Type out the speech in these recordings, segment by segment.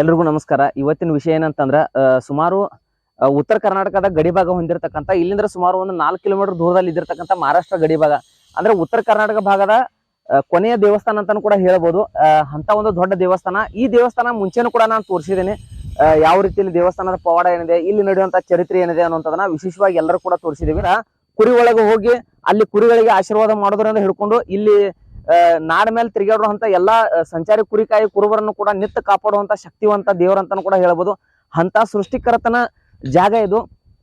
ಎಲ್ರಿಗೂ ನಮಸ್ಕಾರ. ಇವತ್ತಿನ ವಿಷಯ ಏನಂತಂದ್ರ ಸುಮಾರು ಉತ್ತರ ಕರ್ನಾಟಕದ ಗಡಿ ಭಾಗ ಹೊಂದಿರತಕ್ಕಂಥ ಇಲ್ಲಿಂದ ಸುಮಾರು ಒಂದು ನಾಲ್ಕು ಕಿಲೋಮೀಟರ್ ದೂರದಲ್ಲಿ ಇದ್ದಿರತಕ್ಕಂಥ ಮಹಾರಾಷ್ಟ್ರ ಗಡಿ ಭಾಗ. ಅಂದ್ರೆ ಉತ್ತರ ಕರ್ನಾಟಕ ಭಾಗದ ಕೊನೆಯ ದೇವಸ್ಥಾನ ಅಂತಾನು ಕೂಡ ಹೇಳ್ಬೋದು. ಅಂತ ಒಂದು ದೊಡ್ಡ ದೇವಸ್ಥಾನ. ಈ ದೇವಸ್ಥಾನ ಮುಂಚೆನೂ ಕೂಡ ನಾನು ತೋರಿಸಿದ್ದೇನೆ. ಯಾವ ರೀತಿಯಲ್ಲಿ ದೇವಸ್ಥಾನದ ಪವಾಡ ಏನಿದೆ, ಇಲ್ಲಿ ನಡೆಯುವಂತ ಚರಿತ್ರೆ ಏನಿದೆ ಅನ್ನುವಂಥದನ್ನ ವಿಶೇಷವಾಗಿ ಎಲ್ಲರೂ ಕೂಡ ತೋರಿಸಿದೀವಿ ಕುರಿ ಒಳಗೆ ಹೋಗಿ, ಅಲ್ಲಿ ಕುರಿಗಳಿಗೆ ಆಶೀರ್ವಾದ ಮಾಡೋದ್ರಿಂದ ಹಿಡ್ಕೊಂಡು, ಇಲ್ಲಿ ನಾಡ ಮೇಲೆ ತಿರುಗಾಡುವಂತ ಎಲ್ಲಾ ಸಂಚಾರಿ ಕುರಿಕಾಯಿ ಕುರುಬರನ್ನು ಕೂಡ ನಿತ್ತ ಕಾಪಾಡುವಂತ ಶಕ್ತಿವಂತ ದೇವರಂತಾನು ಕೂಡ ಹೇಳ್ಬೋದು. ಅಂತ ಸೃಷ್ಟಿಕರ್ತನ ಜಾಗ ಇದು.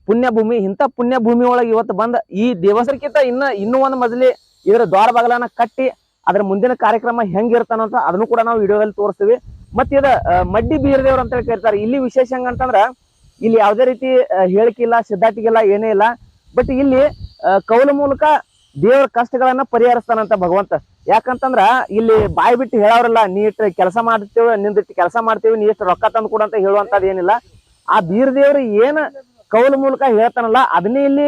ಪುಣ್ಯ ಭೂಮಿ ಇಂಥ ಪುಣ್ಯ ಭೂಮಿ ಒಳಗೆ ಇವತ್ತು ಬಂದ ಈ ದೇವಸ್ಥಾನಕ್ಕಿಂತ ಇನ್ನ, ಇನ್ನೂ ಒಂದು ಮಜಲಿ ಇದರ ದ್ವಾರ ಬಾಗಲನ್ನ ಕಟ್ಟಿ ಅದ್ರ ಮುಂದಿನ ಕಾರ್ಯಕ್ರಮ ಹೆಂಗಿರ್ತಾನ ಅಂತ ಅದನ್ನು ಕೂಡ ನಾವು ವಿಡಿಯೋದಲ್ಲಿ ತೋರಿಸ್ತೀವಿ. ಮತ್ತೆ ಇದ ಮಡ್ಡಿ ಬೀರದೇವ್ರ ಅಂತ ಹೇಳಿ ಕರೀತಾರೆ. ಇಲ್ಲಿ ವಿಶೇಷ ಹೆಂಗಂತಂದ್ರ ಇಲ್ಲಿ ಯಾವುದೇ ರೀತಿ ಹೇಳಿಕೆ ಇಲ್ಲ ಏನೇ ಇಲ್ಲ. ಬಟ್ ಇಲ್ಲಿ ಕೌಲ ಮೂಲಕ ದೇವರ ಕಷ್ಟಗಳನ್ನ ಪರಿಹರಿಸ್ತಾನಂತ ಭಗವಂತ. ಯಾಕಂತಂದ್ರ ಇಲ್ಲಿ ಬಾಯಿ ಬಿಟ್ಟು ಹೇಳೋರಲ್ಲ, ನೀ ಇಟ್ಟು ಕೆಲಸ ಮಾಡ್ತೇವೆ ನಿಂದಿಟ್ಟು ಕೆಲಸ ಮಾಡ್ತೇವೆ, ನೀ ಎಷ್ಟು ರೊಕ್ಕ ತಂದು ಕೊಡು ಅಂತ ಹೇಳುವಂತದ್ದು ಏನಿಲ್ಲ. ಆ ಬೀರ್ ದೇವ್ರು ಏನ್ ಕೌಲ ಮೂಲಕ ಹೇಳ್ತಾನಲ್ಲ, ಅದನ್ನೇ ಇಲ್ಲಿ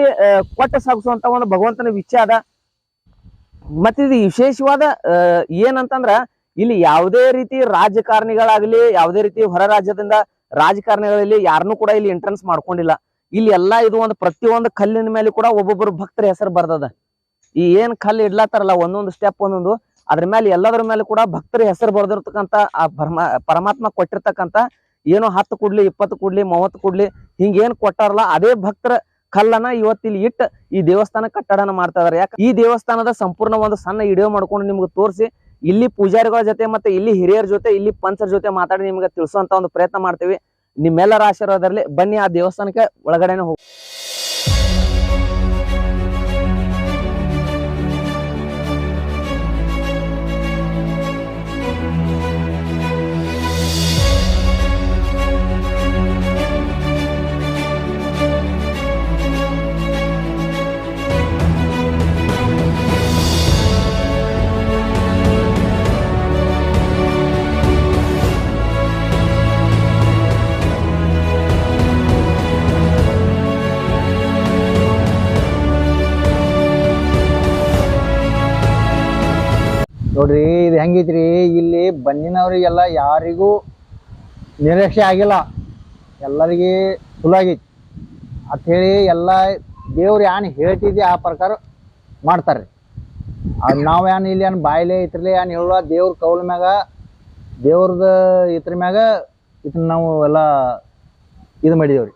ಕೊಟ್ಟ ಸಾಗಿಸುವಂತ ಒಂದು ಭಗವಂತನ ವಿಚಾರ ಅದ. ಮತ್ತೆ ಇದು ವಿಶೇಷವಾದ ಏನಂತಂದ್ರ, ಇಲ್ಲಿ ಯಾವುದೇ ರೀತಿ ರಾಜಕಾರಣಿಗಳಾಗ್ಲಿ, ಯಾವುದೇ ರೀತಿ ಹೊರ ರಾಜ್ಯದಿಂದ ರಾಜಕಾರಣಿಗಳಲ್ಲಿ ಯಾರನ್ನು ಕೂಡ ಇಲ್ಲಿ ಎಂಟ್ರೆನ್ಸ್ ಮಾಡ್ಕೊಂಡಿಲ್ಲ. ಇಲ್ಲಿ ಎಲ್ಲಾ ಇದು ಒಂದು ಪ್ರತಿಯೊಂದು ಕಲ್ಲಿನ ಮೇಲೆ ಕೂಡ ಒಬ್ಬೊಬ್ಬರು ಭಕ್ತರ ಹೆಸರು ಬರ್ದದ. ಈ ಏನ್ ಕಲ್ಲು ಇಡ್ಲಾತಾರಲ್ಲ ಒಂದೊಂದು ಸ್ಟೆಪ್ ಒಂದೊಂದು, ಅದ್ರ ಮೇಲೆ ಎಲ್ಲದರ ಮೇಲೆ ಕೂಡ ಭಕ್ತರ ಹೆಸರು ಬರ್ದಿರ್ತಕ್ಕಂತ, ಆ ಪರಮ, ಪರಮಾತ್ಮ ಕೊಟ್ಟಿರ್ತಕ್ಕಂತ, ಏನೋ ಹತ್ತು ಕೊಡ್ಲಿ, ಇಪ್ಪತ್ತು ಕೊಡ್ಲಿ, ಮೂವತ್ತು ಕೊಡ್ಲಿ ಹಿಂಗೇನ್ ಕೊಟ್ಟಾರಲ್ಲ, ಅದೇ ಭಕ್ತರ ಕಲ್ಲನ್ನ ಇವತ್ತಿಲ್ಲಿ ಇಟ್ಟ ಈ ದೇವಸ್ಥಾನ ಕಟ್ಟಡನ ಮಾಡ್ತಾ ಇದಾರೆ. ಯಾಕೆ ಈ ದೇವಸ್ಥಾನದ ಸಂಪೂರ್ಣ ಒಂದು ಸಣ್ಣ ವಿಡಿಯೋ ಮಾಡ್ಕೊಂಡು ನಿಮ್ಗೆ ತೋರಿಸಿ, ಇಲ್ಲಿ ಪೂಜಾರಿಗಳ ಜೊತೆ ಮತ್ತೆ ಇಲ್ಲಿ ಹಿರಿಯರ ಜೊತೆ, ಇಲ್ಲಿ ಪಂಚರ ಜೊತೆ ಮಾತಾಡಿ ನಿಮ್ಗೆ ತಿಳಿಸುವಂತ ಒಂದು ಪ್ರಯತ್ನ ಮಾಡ್ತೀವಿ. ನಿಮ್ಮೆಲ್ಲರ ಆಶೀರ್ವಾದದಲ್ಲಿ ಬನ್ನಿ ಆ ದೇವಸ್ಥಾನಕ್ಕೆ ಒಳಗಡೆನೆ ಹೋಗಿ ನೋಡ್ರಿ, ಇದು ಹೆಂಗೈತ್ರಿ? ಇಲ್ಲಿ ಬಂದಿನವ್ರಿಗೆಲ್ಲ ಯಾರಿಗೂ ನಿರೀಕ್ಷೆ ಆಗಿಲ್ಲ. ಎಲ್ಲರಿಗೆ ಅಂತ ಹೇಳಿ ಎಲ್ಲ ದೇವ್ರು ಏನ್ ಹೇಳ್ತಿದ್ದೆ ಆ ಪ್ರಕಾರ ಮಾಡ್ತಾರೆ ಅದು ನಾವು ಏನ್ ಇಲ್ಲಿ ಏನ್ ಬಾಯ್ಲೆ ಇತ್ರಲಿ ಏನ್ ಹೇಳುವ ದೇವ್ರ ಕೌಲ್ ಮ್ಯಾಗ, ದೇವ್ರದ ಇದ್ರ ಮ್ಯಾಗ ಇದನ್ನ ನಾವು ಎಲ್ಲ ಇದು ಮಾಡಿದೇವ್ರಿ.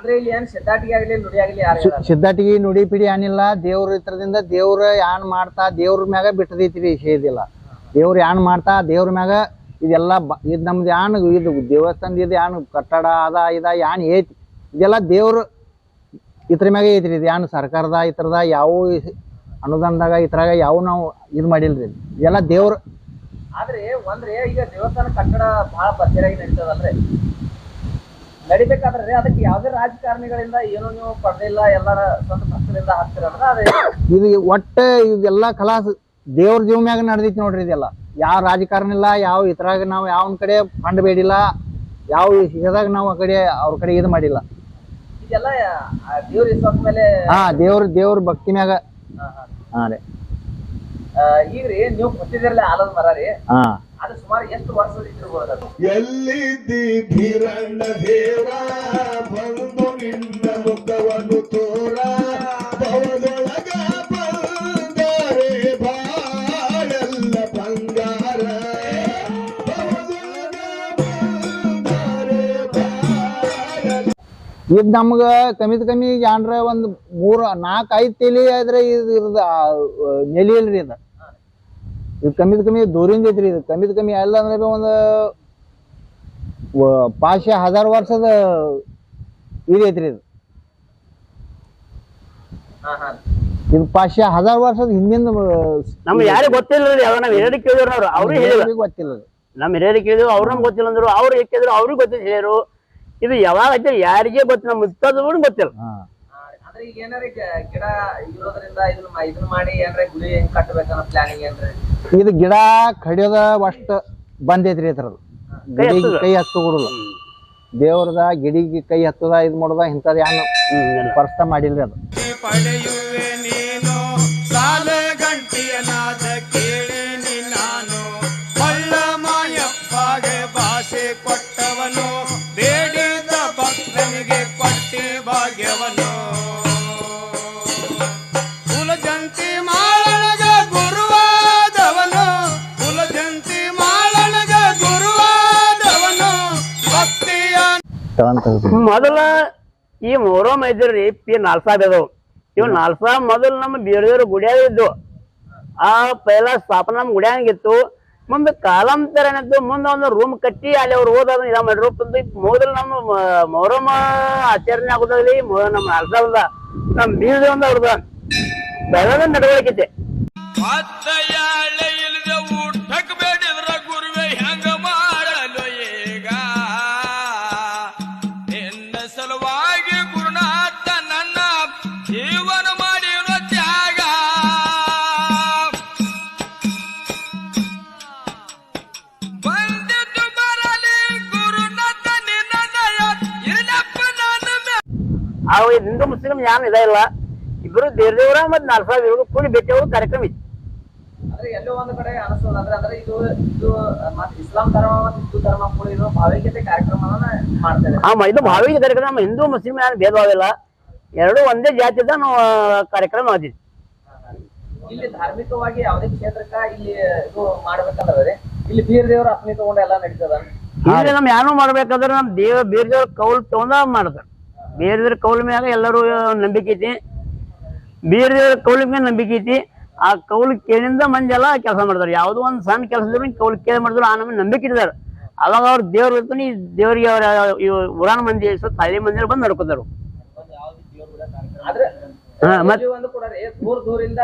ಅಂದ್ರೆ ಇಲ್ಲಿ ಏನ್ ಸಿದ್ಧಾಟಿಗೆ ಆಗ್ಲಿ ನುಡಿ ಆಗ್ಲಿ ಶಿ- ಸಿದ್ಧಾಟಿಗೆ ನುಡಿ ಪಿಡಿ ಏನಿಲ್ಲ ದೇವ್ರ ಇತ್ರದಿಂದ ದೇವ್ರ ಯಾನ್ ಮಾಡ್ತಾ ದೇವ್ರ ಮ್ಯಾಗ ಬಿಟ್ಟದೈತಿ ಇದಿಲ್ಲ. ದೇವ್ರ ಯಾನ್ ಮಾಡ್ತಾ ದೇವ್ರ ಮ್ಯಾಗ ಇದೆಲ್ಲ ಇದ್ ನಮ್ದು ಯಾನ್ ಇದು ದೇವಸ್ಥಾನದ ಇದು ಯಾನ್ ಕಟ್ಟಡ ಅದ ಇದ ಯಾನ್ ಐತಿ. ಇದೆಲ್ಲ ದೇವ್ರ ಇದ್ರ ಮ್ಯಾಗ ಐತ್ರಿ ಇದು ಯಾನ್ ಸರ್ಕಾರದ ಇತರದ ಯಾವ ಅನುದಾನದಾಗ ಇತರಾಗ ಯಾವ ನಾವು ಇದು ಮಾಡಿಲ್ರಿ. ಇದೆಲ್ಲ ದೇವ್ರ ಆದ್ರೆ ಒಂದ್ರೆ ಈಗ ದೇವಸ್ಥಾನ ಕಟ್ಟಡ ಬಹಳ ಭರ್ಜರಿಯಾಗಿ ನಡೀತದಲ್ರಿ? ನಡಿಬೇಕಾದ್ರೆ ಅದಕ್ಕೆ ಯಾವ್ದೇ ರಾಜಕಾರಣಿಗಳಿಂದ ಏನು ನೀವು ಪಡೆದಿಲ್ಲ ಎಲ್ಲರ ಸ್ವಂತ ಭಕ್ತರಿಂದ ಹಾಕ್ತಿರಂದ್ರ ಅದೇ ಇದು ಒಟ್ಟ ಇದೆಲ್ಲ ಕಲಾಸ್ ದೇವ್ರ ಜೀವ ಮ್ಯಾಗ ನಡೆದೈತಿ ನೋಡ್ರಿ ಇದೆಲ್ಲ. ಯಾವ ರಾಜಕಾರಣ ಇಲ್ಲ ಯಾವ ಇದ್ರಾಗ ನಾವು ಯಾವ ಕಡೆ ಫಂಡ್ ಬೇಡಿಲ್ಲ ಯಾವ ಇದಾಗ ನಾವು ಆ ಕಡೆ ಅವ್ರ ಕಡೆ ಇದು ಮಾಡಿಲ್ಲ. ಇದೆಲ್ಲ ದೇವ್ರ ವಿಶ್ವಾಸ ಮೇಲೆ ಹಾ ದೇವ್ರ ದೇವ್ರ ಭಕ್ತಿ ಮ್ಯಾಗ. ಹಾ, ರೀ. ಆ, ಈಗ್ರಿ ನೀವು ಗೊತ್ತಿದಿರಲ್ಲ ಆಲದ ಮರ ರೀ. ಹಾ. ಅದು ಸುಮಾರು ಎಷ್ಟು ವರ್ಷದ ಇದ್ದಿರ್ಬೋದು ಅದು ಎಲ್ಲಿದ್ದಿ ಭೀರಣ್ಣ ದೇವ ಬಂದು ನಿನ್ನ ಮುಖವನ್ನು ತೋರ. ಭವದೊಳಗ ಬಂಗಾರೆ ಬಾಳೆಲ್ಲ ಬಂಗಾರ. ಇದ್ ನಮ್ಗ ಕಮಿತ್ ಕಮ್ಮಿ ಏನ್ರ ಒಂದ್ ಮೂರ್ ನಾಲ್ಕ್ ಐದ್ ತಲಿ ಆದ್ರೆ ಇದು ಇರದ ನೆಲಿ ಇಲ್ರಿ ಇದು. ಇದು ಕಮ್ಮಿದ ಕಮ್ಮಿ ದೂರಿಂದ ಐತ್ರಿ ಇದು ಕಮ್ಮಿದ ಕಮ್ಮಿ ಎಲ್ಲ ಅಂದ್ರೆ ಒಂದು ಪಾಚಶೆ ಹಜಾರ್ ವರ್ಷದ ಇದು ಐತ್ರಿ ಇದು. ಇದು ಪಾಶ ಹಜಾರ್ ವರ್ಷದ ಹಿಂದಿನ ನಮ್ಗೆ ಯಾರಿಗೂ ಗೊತ್ತಿಲ್ಲ ನಾವ್ ಹಿರಿಯರಿಗೆ ಕೇಳಿದ್ರು ಅವ್ರು ಅವ್ರು ಗೊತ್ತಿಲ್ಲ. ನಮ್ ಹಿರಿಯರಿಗೆ ಕೇಳಿದ್ರು ಅವ್ರು ನಮ್ಗೆ ಗೊತ್ತಿಲ್ಲ ಅಂದ್ರು ಅವ್ರು ಕೇಳಿದ್ರು ಅವ್ರಿಗೆ ಗೊತ್ತಿಲ್ಲ ಹೇಳಿರು ಇದು ಯಾವಾಗ ಯಾರಿಗೆ ಗೊತ್ತಿಲ್ಲ ನಮ್ಮ ಗೊತ್ತಿಲ್ಲ. ಇದು ಗಿಡ ಕಡಿಯೋದ ಅಷ್ಟ ಬಂದೈತ್ರಿ ಇದ್ರದ್ದು. ಗಿಡಿಗೆ. ಕೈ ಹತ್ತು ಕೊಡುದ ದೇವ್ರದ ಗಿಡಿಗೆ ಕೈ ಹತ್ತದ ಇದ್ ಮಾಡುದ ಇಂಥದ್ ಏನು ಪರ್ಸ್ತ ಮಾಡಿಲ್ರಿ ಅದು. ಮೊದಲ ಈ ಮೊಹರಂ ಐದ್ರಿ ಪಿ ನಾಲ್ಸಾಬ್ ಅದಾವ ಇವ್ ನಾಲ್ಸಾ ಮೊದಲು ನಮ್ಮ ಬೇರೆಯವ್ರ ಗುಡಿಯಾಗ ಇದ್ದು. ಆ ಪೈಲ ಸ್ಥಾಪನ ನಮ್ ಗುಡಿಯಾಗಿತ್ತು ಮುಂದೆ ಕಾಲಾಂತರ ಏನಿತ್ತು ಮುಂದೆ ಒಂದು ರೂಮ್ ಕಟ್ಟಿ ಅಲ್ಲಿ ಅವ್ರು ಓದೋದನ್ನ ಇದ ಮಾಡಿರೋದು ಮೊದಲು ನಮ್ಮ ಮೊಹರಂ ಆಚರಣೆ ಆಗೋದಾಗ್ಲಿ ಮೊ- ನಮ್ಮ ನಾಲ್ಸಾಬದ ನಮ್ಮ ಬೀಳದ ಒಂದ್ ಅವ್ರದ ಬೆಳದ ನಡವಳಿಕೆ ಮುಸ್ಲಿಂ ಯಾನ್ ಇದ ಇಲ್ಲ. ಇಬ್ರು ದೇವ್ರ ಮತ್ ನಾಲ್ಕು ಇವ್ರು ಕೂಡಿ ಭೇಟಿ ಆಗೋ ಕಾರ್ಯಕ್ರಮ ಇತ್ತು. ಅಂದ್ರೆ ಎಲ್ಲೋ ಒಂದು ಕಡೆ ಅನಿಸ್ತದ. ಅಂದ್ರೆ ಅಂದ್ರೆ ಇದು ಇದು ಮತ್ತೆ ಇಸ್ಲಾಂ ಧರ್ಮ ಮತ್ತು ಹಿಂದೂ ಧರ್ಮ ಕೂಡ ಇದು ಭಾವೈಕ್ಯತೆ ಕಾರ್ಯಕ್ರಮವನ್ನ ಮಾಡ್ತಾರೆ. ಆ ಇದು ಭಾವಿಕ ಕಾರ್ಯಕ್ರಮ. ಹಿಂದೂ ಮುಸ್ಲಿಂ ಯಾರು ಇಲ್ಲ ಎರಡು ಒಂದೇ ಜಾತಿದ ಕಾರ್ಯಕ್ರಮ ಆಗಿದೆ ಇಲ್ಲಿ ಧಾರ್ಮಿಕವಾಗಿ ಯಾವುದೇ ಕ್ಷೇತ್ರಕ್ಕ ಇಲ್ಲಿ ಇದು ಮಾಡ್ಬೇಕಂದ್ರೆ ಇಲ್ಲಿ ಬೀರ್ ದೇವ್ರ ಅಪ್ನಿ ತಗೊಂಡು ಎಲ್ಲ ನಡೀತದ? ಇಲ್ಲಿ ನಮ್ ಯಾರು ಮಾಡ್ಬೇಕಾದ್ರೆ ನಮ್ ದೇವ ಬೀರ್ ದೇವ್ರ ಕೌಲ್ ತಗೊಂಡ ಮಾಡ್ತಾರೆ. ಬೇರೆ ದೇವ್ರ ಕೌಲ್ ಮ್ಯಾಗ ಎಲ್ಲರೂ ನಂಬಿಕೆ ಐತಿ. ಬೇರೆದ್ರ ಕೌಲ್ ಮ್ಯಾಗ ನಂಬಿಕೆ ಐತಿ. ಆ ಕೌಲ್ ಕೇಳಿಂದ ಮಂದಿ ಎಲ್ಲ ಕೆಲಸ ಮಾಡ್ತಾರೆ. ಯಾವುದೋ ಒಂದು ಸಣ್ಣ ಕೆಲಸ ಇದ್ರು ಕೌಲ್ ಕೇಳಿ ಮಾಡಿದ್ರು ಆ ನಮಗೆ ನಂಬಿಕೆ ಇದ್ದಾರೆ ಅವಾಗ ಅವ್ರ ದೇವ್ರ ಇರ್ತಾನೆ ಈ ದೇವ್ರಿಗೆ ಅವ್ರ ಇವ್ ಊರಾನ ಮಂದಿ ಸ್ವಲ್ಪ ಹಳ್ಳಿ ಮಂದಿ ಬಂದು ನಡ್ಕೋತಾರು. ಆದ್ರೆ ಮತ್ ಒಂದು ಕೂಡ ದೂರ ದೂರಿಂದ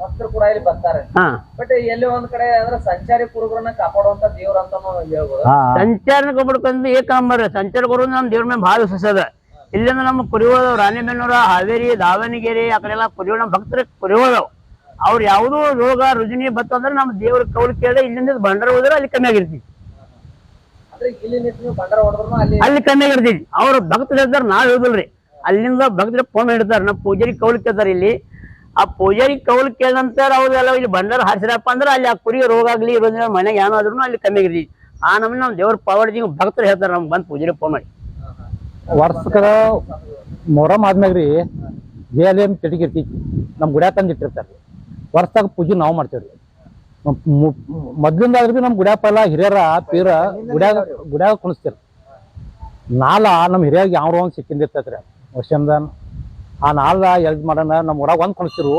ಭಕ್ತರು ಕೂಡ ಇಲ್ಲಿ ಬರ್ತಾರೆ. ಹಾ. ಬಟ್ ಎಲ್ಲಿ ಒಂದ್ ಕಡೆ ಅಂದ್ರೆ ಸಂಚಾರಿ ಕುರುಬರನ್ನ ಕಾಪಾಡುವಂತ ದೇವ್ರ ಅಂತ ಹೇಳ್ಬೋದು. ಸಂಚಾರನ ಸಂಚಾರ ಕೊಡ್ಬೇಕಂದ್ರೆ ಏಕ ನಂಬರ್ ಸಂಚಾರ ಕೊಡೋದು ನಮ್ ದೇವ್ರ ಮೇಲೆ ಭಾಳ ವಿಶ್ವಾಸ ಅದ. ಇಲ್ಲಿಂದ ನಮ್ಮ ಕುರಿಯೋದ ರಾಣಿಬೆನ್ನೂರ ಹಾವೇರಿ ದಾವಣಗೆರೆ ಆ ಕಡೆ ಎಲ್ಲ ಕುರಿಯೋ ನಮ್ಮ ಭಕ್ತರ ಕುರಿಯೋದವ್ ಅವ್ರು ಯಾವುದೋ ರೋಗ ರುಜಿನಿ ಬತ್ತು ಅಂದ್ರೆ ನಮ್ಮ ದೇವ್ರ ಕೌಲ್ ಕೇಳಿ ಇಲ್ಲಿಂದ ಬಂಡರ ಹೋದ್ರೆ ಅಲ್ಲಿ ಕಮ್ಮಿ ಆಗಿರ್ತೀವಿ. ಅಲ್ಲಿ ಕಮ್ಮಿ ಆಗಿರ್ತೀವಿ. ಅವ್ರ ಭಕ್ತರು ಹೇಳ್ತಾರೆ ನಾವ್ ಹೇಳುದಿಲ್ರಿ. ಅಲ್ಲಿಂದ ಭಕ್ತರ ಫೋನ್ ಹಿಡ್ತಾರೆ ನಮ್ಮ ಪೂಜಾರಿ ಕೌಲ್ ಕೇಳ್ತಾರೆ ಇಲ್ಲಿ. ಆ ಪೂಜಾರಿ ಕೌಲ್ ಕೇಳ ನಂತರ ಅವ್ರೆಲ್ಲ ಇಲ್ಲಿ ಬಂಡಾರ ಹಾರಿಸಿರಪ್ಪ ಅಂದ್ರೆ ಅಲ್ಲಿ ಆ ಕುರಿ ರೋಗ ಆಗ್ಲಿ ಮನೆಗೆ ಏನಾದ್ರು ಅಲ್ಲಿ ಕಮ್ಮಿ ಆಗಿರ್ತೀವಿ. ಆ ನಮ್ಮನ್ನ ನಮ್ಮ ದೇವ್ರ ಪಾವಡಿ ಭಕ್ತರು ಹೇಳ್ತಾರೆ ನಮ್ಗೆ ಬಂದು ಪೂಜಾರಿ ಫೋನ್ ಮಾಡಿ. ವರ್ಷಕ್ಕದ ಮೊಹರಂ ಆದ್ಮ್ಯಾಗ ರೀ ಎಂ ಚಟಿಗೆ ಇರ್ತೈತಿ ನಮ್ಮ ಗುಡ್ಯಾಗ ತಂದು ಇಟ್ಟಿರ್ತಾರೆ ವರ್ಷದಾಗ ಪೂಜೆ ನಾವು ಮಾಡ್ತೇವ್ರಿ. ಮೊದ್ಲಿಂದ ಆದ್ರೆ ನಮ್ಮ ಗುಡ್ಯಾಪ ಎಲ್ಲ ಹಿರಿಯರ, ಪೀರ ಗುಡ್ಯಾಗ ಗುಡ್ಯಾಗ ಕುಣಿಸ್ತೀರ. ನಾಲ ನಮ್ಮ ಹಿರಿಯಾಗ ಯಾವ ಒಂದು ಸಿಕ್ಕಿಂದಿರ್ತೈತ್ರಿ ವರ್ಷಮ್ದಾನ ಆ ನಾಲ್ದ ಎಲ್ದ್ ಮಾಡೋಣ ನಮ್ಮ ಊರಾಗ ಒಂದು ಕುಣಿಸ್ತಿರು,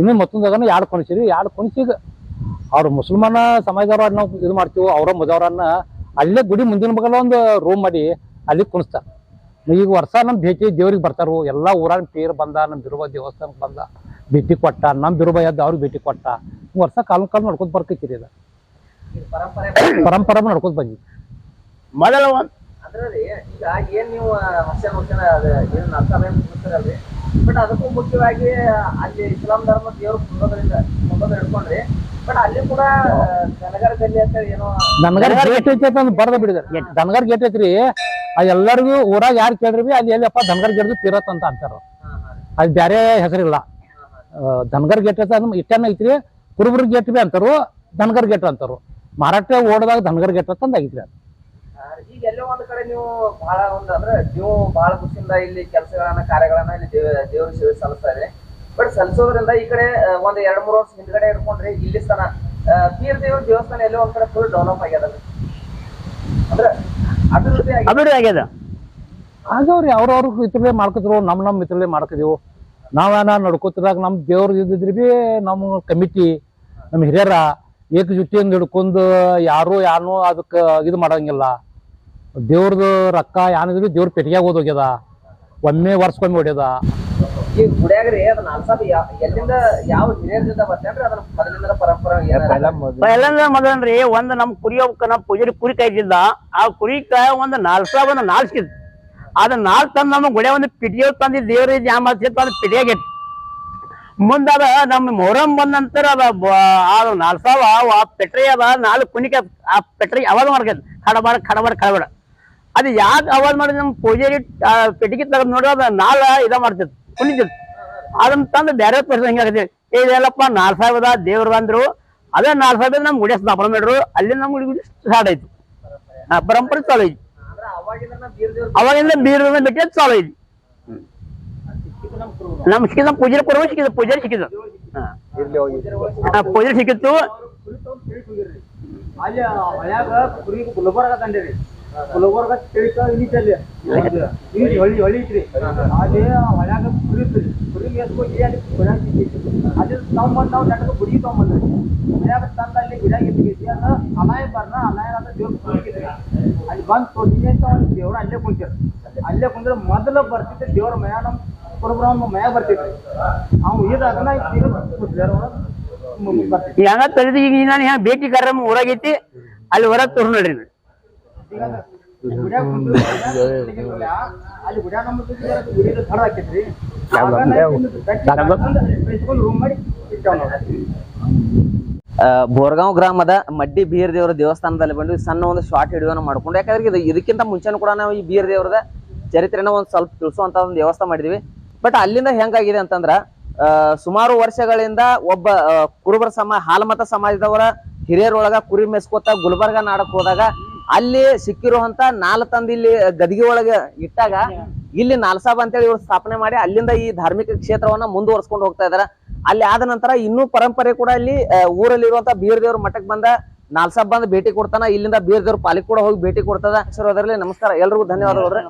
ಇನ್ನೂ ಮತ್ತೊಂದಾಗ ಎರಡು ಕುಣಿಸಿರಿ ಎರಡು ಕುಣಿಸಿದ. ಅವ್ರು ಮುಸಲ್ಮಾನ ಸಮಾಜದವ್ರ ನಾವು ಇದು ಮಾಡ್ತೀವಿ, ಅವ್ರ ಮುದವ್ರನ್ನ ಅಲ್ಲೇ ಗುಡಿ ಮುಂದಿನ ಬಗ್ಗೆ ಒಂದು ರೂಮ್ ಮಾಡಿ, ಅಲ್ಲಿ ಕುಣಿಸ್ತಾರ. ಈಗ ವರ್ಷ ನಮ್ಮ ಭೇಟಿ ದೇವ್ರಿಗೆ ಬರ್ತಾರು. ಎಲ್ಲ ಊರಾಗ ಪೀರ್ ಬಂದ ನಮ್ಮ ಬಿರುಬ ದೇವಸ್ಥಾನಕ್ಕೆ ಬಂದ ಭೇಟಿ ಕೊಟ್ಟ ನಮ್ಮ ಬಿರುಬ ಎದ್ದು ಅವ್ರಿಗೆ ಭೇಟಿ ಕೊಟ್ಟ. ವರ್ಷ ಕಾಲ ಕಾಲ ನಡ್ಕೊತ ಬರ್ಕೈತಿರಿ ರೀ ಇದು ಪರಂಪರೆ ಪರಂಪರೆ ನಡ್ಕೊತ ಬಂದ್ವಿ ಮೊದಲ ಒಂದ್ ಈಗ ಏನ್ ನೀವು ಅದ ಏನ್ ನರ್ಸಮಯ ಮುಗಿಸ್ತಾರಲ್ರಿ ಬಟ್ ಅದಕ್ಕೂ ಮುಖ್ಯವಾಗಿ ಅಲ್ಲಿ ಇಸ್ಲಾಂ ಧರ್ಮ ದೇವ್ರು ಕುಂದೋದ್ರಿಂದ ಕುಂದೋದ್ ಹಿಡ್ಕೊಂಡ್ರಿ. ಬಟ್ ಅಲ್ಲಿ ಕೂಡ ದನಗರ ಗಲ್ಲಿ ಅಂತ ಏನೋ ದನಗರ್ ಗೇಟ್ ಐತಿ ಅಂತ ಬರ್ದ ಬಿಡಿದಾರೆ ದನಗರ್ ಗೇಟ್ ಐತ್ರಿ. ಆ ಎಲ್ಲರಿಗೂ ಊರಾಗ ಯಾರು ಕೇಳ್ರಿ ಬಿ, ಅಲ್ಲಿ ಎಲ್ಲಪ್ಪ ದನಗರ್ ಗೇಟ್ ತೀರತ್ ಅಂತ ಅಂತಾರ. ಅದು ಬೇರೆ ಹೆಸರಿಲ್ಲ ದನಗರ್ ಗೇಟ್ ಅಂತ ಇಟ್ಟನ ಐತ್ರಿ, ಕುರುಬ್ರ ಗೇಟ್ ಬಿ ಅಂತಾರು ದನಗರ್ ಗೇಟ್ ಅಂತಾರು. ಮಾರಾಟ ಓಡದಾಗ ದನಗರ್ ಗೇಟ್ ಅಂತ ಐತ್ರಿ ಅದು. ಈಗ ಎಲ್ಲೋ ಒಂದ್ ಕಡೆ ನೀವು ಬಹಳ ಒಂದು ಅಂದ್ರೆ ನೀವು ಬಹಳ ಖುಷಿಯಿಂದ ಇಲ್ಲಿ ಕೆಲಸಗಳನ್ನ, ಕಾರ್ಯಗಳನ್ನ ಇಲ್ಲಿ ದೇವ, ದೇವ್ರ ಸೇವೆ ಸಲ್ಲಿಸ್ತಾ ಇದೆ ಬಟ್ ಸಲ್ಲಿಸೋದ್ರಿಂದ ಈ ಕಡೆ ಒಂದ್ ಎರಡ್ ಮೂರ್ ವರ್ಷ ಹಿಂದ್ಗಡೆ ಹಿಡ್ಕೊಂಡ್ರಿ ಇಲ್ಲಿ ಪೀರ್ ದೇವ್ರ ದೇವಸ್ಥಾನ ಎಲ್ಲೋ ಒಂದ್ ಕಡೆ ಫುಲ್ ಡೆವಲಪ್ ಆಗ್ಯದ ಅಂದ್ರೆ ಅಭಿವೃದ್ಧಿ ಆಗಿ ಅಭಿವೃದ್ಧಿ ಆಗ್ಯದ ಆಗವ್ರಿ ಅವ್ರವ್ರ ಮಿತ್ರಲೆ ಮಾಡ್ಕೊತಿರು ನಮ್ ನಮ್ ಮಿತ್ರಲೆ ಮಾಡ್ಕೊದೀವು ನಾವೇನ ನಡ್ಕೋತಿರಾಗ ನಮ್ ದೇವ್ರ ಇದ್ದಿದ್ರಿ ಬಿ ನಮ್ಮ ಕಮಿಟಿ ನಮ್ಮ ಹಿರಿಯರ ಏಕಜುಟ್ಟಿಯಿಂದ ಹಿಡ್ಕೊಂಡು ಯಾರು ಯಾರು ಅದಕ್ಕ ಇದು ಮಾಡಂಗಿಲ್ಲ. ದೇವ್ರದ್ದು ರೊಕ್ಕ ಯಾನಿದ್ರು ದೇವ್ರ ಪೆಟ್ಟಿಗೆ ಓದೋಗ್ಯದ ಒಮ್ಮೆ ವರ್ಷಕ್ಕೊಮ್ಮೆ ಹೊಡ್ಯದ. ಈ ಗುಡಿಯಾಗ್ರಿ ರೀ ಅದನ್ನ ಅಲ್ಸಾದ ಎಲ್ಲಿಂದ ಯಾವ ಹಿರಿಯರಿಂದ ಬರ್ತೇನ್ರಿ ಅದನ್ನ ಮೊದಲಿಂದ ಪರಂಪರೆ ಎಲ್ಲಂದ್ರ ಮೊದಲನ್ರಿ ಒಂದ್ ನಮ್ ಕುರಿ ಒಬ್ಬ ನಮ್ ಪೂಜಾರಿ ಕುರಿ ಕಾಯ್ತಿದ್ದ ಆ ಕುರಿ ಕಾಯ ಒಂದ್ ನಾಲ್ಕು ಒಂದ್ ನಾಲ್ಸಿದ್ ಅದ ನಾಲ್ಕು ತಂದ್ ನಮ್ಮ ಗುಡಿಯ ಒಂದು ಪಿಟಿಯೋ ತಂದಿ ದೇವ್ರ ಯಾವ ಮಾಡ್ತಿತ್ತು ಅದು ಪಿಟಿಯಾಗ ಮುಂದ ಅದ ನಮ್ಮ ಮೊಹರಂ ಬಂದ ನಂತರ ಅದ ನಾಲ್ಕು ಸಾವಿರ ಆ ಪೆಟ್ರಿ ಅದ ನಾಲ್ಕು ಕುನಿಕ ಆ ಪೆಟ್ರಿ ಅವಾಜ್ ಮಾಡ್ಕೈತಿ ಖಡಬಾಡ ಖಡಬಾಡ ಖಡಬಾಡ ಅದು ಯಾಕೆ ಅವಾಜ್ ಮಾಡಿದ ನಮ್ಮ ಪೂಜಾರಿ ಆ ಪೆಟ್ಟಿಗೆ ತಗೊಂಡ್ ನೋಡಿ ಅದ ನಾಳ ಇದ ಮಾಡ್ತಿತ್ತು ಕುಣಿತಿತ್ತು ಅದನ್ನ ತಂದು ಬೇರೆ ಪರ್ಸನ್ ಹಿಂಗ ಇದೆಲ್ಲಪ್ಪ ನಾಲ್ಕು ಸಾವಿರದ ದೇವ್ರದ ಅಂದ್ರು ಅದೇ ನಾಲ್ಕು ಸಾವಿರದ ನಮ್ ಗುಡಿ ಸ್ಥಾಪನೆ ಮಾಡ್ರು ಅಲ್ಲಿ ನಮ್ ಗುಡಿ ಸ್ಟಾರ್ಟ್ ಆಯ್ತು ಹಾ ಪರಂಪರೆ ಚಾಲು ಐತಿ ಅವಾಗಿಂದ ಬೀರದ ಬಿಟ್ಟೆ ಚಾಲು ಐತಿ ನಮ್ ಸಿಕ್ಕಿದ ಪೂಜೆ ಕೊಡುವ ಸಿಕ್ಕಿದ ಪೂಜಾರಿ ಸಿಕ್ಕಿದ ಪೂಜಾರಿ ಸಿಕ್ಕಿತ್ತು. ಗುಲ್ಬರ್ಗ ತಿಳಿಕ ಇಳಿತಲ್ಲಿ ಇಳಿ ಹೊಳಿ ಹೊಳಿತ್ರಿ ಅದೇ ಅಲ್ಲಿ ಹೊಳ್ಯಾಗ ಕುರಿ ಇತ್ರಿ ಕುರಿ ಮೇಸ್ಕೊಂಡು ಅಲ್ಲಿ ಹೊಳ್ಯಾಗ ಅಲ್ಲಿ ತಗೊಂಬಂದ್ ನಾವು ನೆಟ್ಟಗೆ ಗುಡಿ ತಗೊಂಬಂದ್ರಿ ಹೊಳ್ಯಾಗ ತಂದ ಅಲ್ಲಿ ಗಿಡ ಗಿಟ್ಟಿಗೈತಿ ಅದ ಅನಾಯ ಬರ್ನ ಅನಾಯ ಅಂತ ದೇವ್ರ ಕುರಿಗಿದ್ರಿ ಅಲ್ಲಿ ಬಂದ್ ತೋರಿಸಿ ಅಂತ ಒಂದು ದೇವ್ರ ಅಲ್ಲೇ ಕುಂತಿರ. ಅಲ್ಲೇ ಕುಂದ್ರೆ ಮೊದಲು ಬರ್ತಿದ್ದೆ ದೇವ್ರ ಮಯ ನಮ್ಮ ಕುರುಬ್ರಹ್ಮ ಮಯ ಬರ್ತಿದ್ರಿ ಅವ್ನು ಇದಾಗನ ಬರ್ತಿದ್ವಿ ಈಗ ಈಗ ನಾನು ಹೆಂಗ ಭೇಟಿ ಕಾರ್ಯಕ್ರಮ ಊರಾಗೈತಿ ಅಲ್ಲಿ ಹೊರಗೆ ತೋರ್ ನೋಡ್ರಿ ನೀವು. ಬೋರ್ಗಾಂವ್ ಗ್ರಾಮದ ಮಡ್ಡಿ ಬೀರ್ ದೇವರ ದೇವಸ್ಥಾನದಲ್ಲಿ ಬಂದು ಸಣ್ಣ ಒಂದು ಶಾರ್ಟ್ ಹಿಡಿಯೋನ ಮಾಡ್ಕೊಂಡು, ಯಾಕಂದ್ರೆ ಇದು ಇದಕ್ಕಿಂತ ಮುಂಚೆನೂ ಕೂಡ ನಾವು ಈ ಬೀರ್ ದೇವರದ ಚರಿತ್ರೆನ ಒಂದು ಸ್ವಲ್ಪ ತಿಳಿಸುವಂತ ಒಂದು ವ್ಯವಸ್ಥೆ ಮಾಡಿದ್ವಿ. ಬಟ್ ಅಲ್ಲಿಂದ ಹೆಂಗಾಗಿದೆ ಅಂತಂದ್ರ ಸುಮಾರು ವರ್ಷಗಳಿಂದ ಒಬ್ಬ ಕುರುಬರ ಸಮ, ಹಾಲಮತ ಸಮಾಜದವರ ಹಿರಿಯರೊಳಗ ಕುರಿ ಮೆಸ್ಕೋತ ಗುಲ್ಬರ್ಗ ನಾಡಕ್ ಹೋದಾಗ ಅಲ್ಲಿ ಸಿಕ್ಕಿರುವಂತ ನಾಲ್ ತಂದು ಇಲ್ಲಿ ಗದಿಗೆ ಒಳಗೆ ಇಟ್ಟಾಗ ಇಲ್ಲಿ ನಾಲ್ಸಾಬ್ ಅಂತೇಳಿ ಇವ್ರು ಸ್ಥಾಪನೆ ಮಾಡಿ ಅಲ್ಲಿಂದ ಈ ಧಾರ್ಮಿಕ ಕ್ಷೇತ್ರವನ್ನ ಮುಂದುವರ್ಸ್ಕೊಂಡು ಹೋಗ್ತಾ ಇದಾರೆ. ಅಲ್ಲಿ ಆದ ನಂತರ ಇನ್ನೂ ಪರಂಪರೆ ಕೂಡ ಅಲ್ಲಿ ಊರಲ್ಲಿ ಇರುವಂತ ಬೀರ್ ದೇವ್ರ ಮಠಕ್ಕೆ ಬಂದ ನಾಲ್ಸಾಬ್ ಬಂದು ಭೇಟಿ ಕೊಡ್ತಾನ. ಇಲ್ಲಿಂದ ಬೀರ್ ದೇವ್ರ ಕೂಡ ಹೋಗಿ ಭೇಟಿ ಕೊಡ್ತದ. ಸರ್, ಅದರಲ್ಲಿ ನಮಸ್ಕಾರ. ಎಲ್ರಿಗೂ ಧನ್ಯವಾದಗಳು.